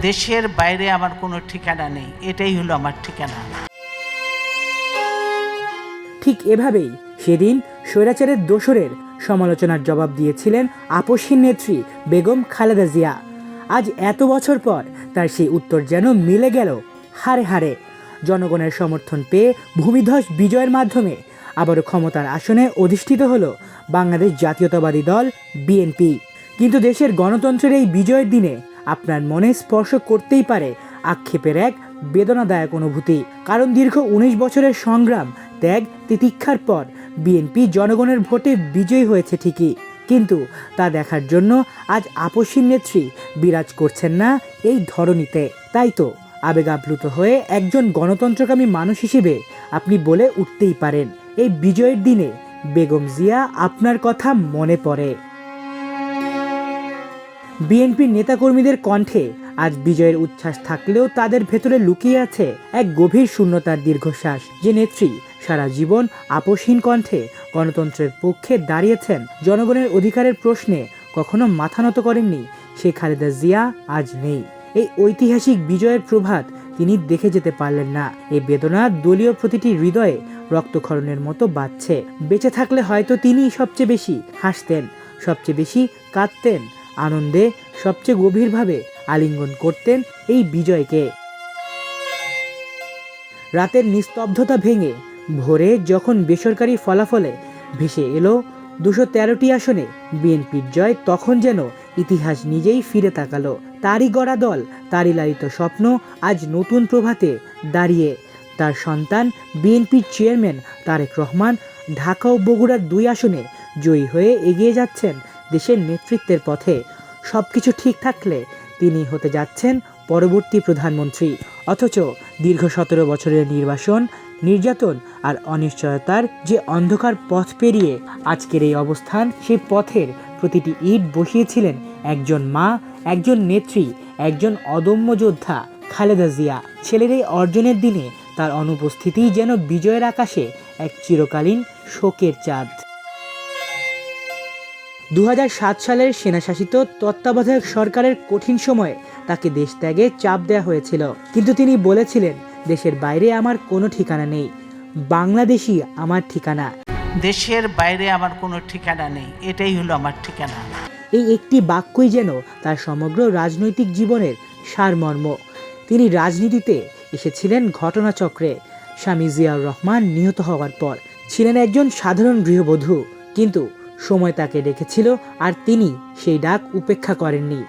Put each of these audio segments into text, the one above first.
দেশের বাইরে আমার কোনো ঠিকানা নেই। এটাই হলো আমার ঠিকানা। ঠিক এভাবেই সেদিন স্বৈরাচারের দোসরের সমালোচনার জবাব দিয়েছিলেন আপসহীন নেত্রী বেগম খালেদা জিয়া। আজ এত বছর পর তার সেই উত্তর যেন মিলে গেল হারে হারে। জনগণের সমর্থন পেয়ে ভূমিধ্বস বিজয়ের মাধ্যমে আবারও ক্ষমতার আসনে অধিষ্ঠিত হলো বাংলাদেশ জাতীয়তাবাদী দল বিএনপি। কিন্তু দেশের গণতন্ত্রের এই বিজয়ের দিনে আপনার মনে স্পর্শ করতেই পারে আক্ষেপের এক বেদনাদায়ক অনুভূতি। কারণ দীর্ঘ উনিশ বছরের সংগ্রাম, ত্যাগ, তিতিক্ষার পর বিএনপি জনগণের ভোটে বিজয়ী হয়েছে ঠিকই। কিন্তু তা দেখার জন্য আজ আপসীন নেত্রী বিরাজ করছেন না এই ধরনীতে তাই তো, আবেগ আপ্লুত হয়ে একজন গণতন্ত্রকামী মানুষ হিসেবে আপনি বলে উঠতেই পারেন, এই বিজয়ের দিনে বেগম জিয়া আপনার কথা মনে পড়ে। বিএনপির নেতাকর্মীদের কণ্ঠে আজ বিজয়ের উচ্ছ্বাস থাকলেও তাদের ভেতরে লুকিয়ে আছে এক গভীর শূন্যতার দীর্ঘশ্বাস। যে নেত্রী সারা জীবন আপোষহীন কণ্ঠে গণতন্ত্রের পক্ষে দাঁড়িয়েছেন, জনগণের অধিকারের প্রশ্নে কখনো মাথা নত করেননি শেখ খালেদা জিয়া আজ নেই। এই ঐতিহাসিক বিজয়ের প্রভাত তিনি দেখে যেতে পারলেন না। এই বেদনা দলীয় প্রতিটি হৃদয়ে রক্তক্ষরণের মতো বাজছে। বেঁচে থাকলে হয়তো তিনি সবচেয়ে বেশি হাসতেন, সবচেয়ে বেশি কাঁদতেন। আনন্দে সবচেয়ে গভীরভাবে আলিঙ্গন করতেন এই বিজয়কে। রাতের নিস্তব্ধতা ভেঙে ভোরে যখন বেসরকারি ফলাফলে ভেসে এলো দুশো তেরোটি আসনে, বিএনপির জয় তখন যেন ইতিহাস নিজেই ফিরে তাকালো। তারই গড়া দল, তারই লালিত স্বপ্ন আজ নতুন প্রভাতে দাঁড়িয়ে। তার সন্তান, বিএনপির চেয়ারম্যান তারেক রহমান ঢাকা ও বগুড়ার দুই আসনে জয়ী হয়ে এগিয়ে যাচ্ছেন দেশের নেতৃত্বের পথে। সব কিছু ঠিক থাকলে তিনি হতে যাচ্ছেন পরবর্তী প্রধানমন্ত্রী। অথচ দীর্ঘ সতেরো বছরের নির্বাসন, নির্যাতন আর অনিশ্চয়তার যে অন্ধকার পথ পেরিয়ে আজকের এই অবস্থান, সেই পথের প্রতিটি ইট বসিয়েছিলেন একজন মা, একজন নেত্রী, একজন অদম্য যোদ্ধা খালেদা জিয়া। ছেলের এই অর্জনের দিনে তার অনুপস্থিতি যেন বিজয়ের আকাশে এক চিরকালীন শোকের চাঁদ। দু হাজার সাত সালের সেনাশাসিত তত্ত্বাবধায়ক সরকারের কঠিন সময়ে তাকে দেশ ত্যাগে চাপ দেওয়া হয়েছিল। কিন্তু তিনি বলেছিলেন দেশের বাইরে আমার কোনো ঠিকানা নেই। বাংলাদেশই আমার ঠিকানা। দেশের বাইরে আমার কোনো ঠিকানা নেই। এটাই হলো আমার ঠিকানা। এই একটি বাক্যই যেন তার সমগ্র রাজনৈতিক জীবনের সারমর্ম। তিনি রাজনীতিতে এসেছিলেন ঘটনাচক্রে। স্বামী জিয়াউর রহমান নিহত হওয়ার পর। ছিলেন একজন সাধারণ গৃহবধূ। কিন্তু সময় তাকে ডেকেছিল আর তিনি সেই ডাক উপেক্ষা করেননি।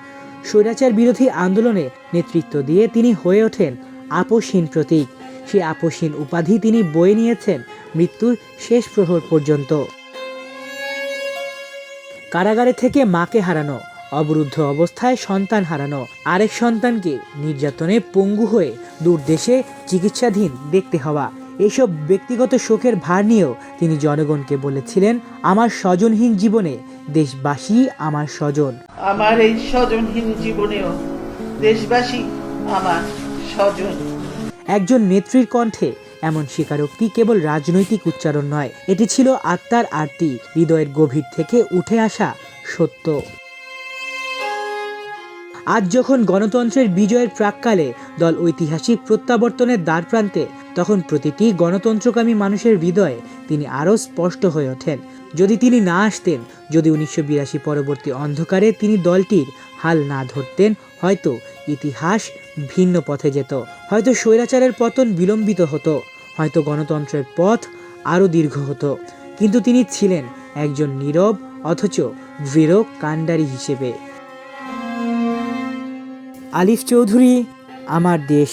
স্বৈরাচার বিরোধী আন্দোলনে নেতৃত্ব দিয়ে তিনি হয়ে ওঠেন আপোষহীন প্রতীক। সেই আপোষহীন উপাধি তিনি বয়ে নিয়েছেন মৃত্যুর শেষ প্রহর পর্যন্ত। কারাগারে থেকে মাকে হারানো, অবরুদ্ধ অবস্থায় সন্তান হারানো, আরেক সন্তানকে নির্যাতনে পঙ্গু হয়ে দূর দেশে চিকিৎসাধীন দেখতে হওয়া। এসব ব্যক্তিগত শোকের ভার নিয়েও তিনি জনগণকে বলেছিলেন আমার স্বজনহীন জীবনে দেশবাসী আমার স্বজন। আমার এই স্বজনহীন জীবনেও দেশবাসী আমার স্বজন। একজন নেত্রীর কণ্ঠে এমন স্বীকারোক্তি কেবল রাজনৈতিক উচ্চারণ নয় এটি ছিল আত্মার আরতি হৃদয়ের গভীর থেকে উঠে আসা সত্য। আজ যখন গণতন্ত্রের বিজয়ের প্রাককালে দল ঐতিহাসিক প্রত্যাবর্তনের দ্বার প্রান্তে তখন প্রতিটি গণতন্ত্রকামী মানুষের হৃদয়ে তিনি আরও স্পষ্ট হয়ে ওঠেন। যদি তিনি না আসতেন, যদি উনিশশো বিরাশি পরবর্তী অন্ধকারে তিনি দলটির হাল না ধরতেন, হয়তো ইতিহাস ভিন্ন পথে যেত। হয়তো স্বৈরাচারের পতন বিলম্বিত হতো, হয়তো গণতন্ত্রের পথ আরও দীর্ঘ হতো। কিন্তু তিনি ছিলেন একজন নীরব, অথচ দৃঢ় কাণ্ডারি হিসেবে। আলিফ চৌধুরী, আমার দেশ।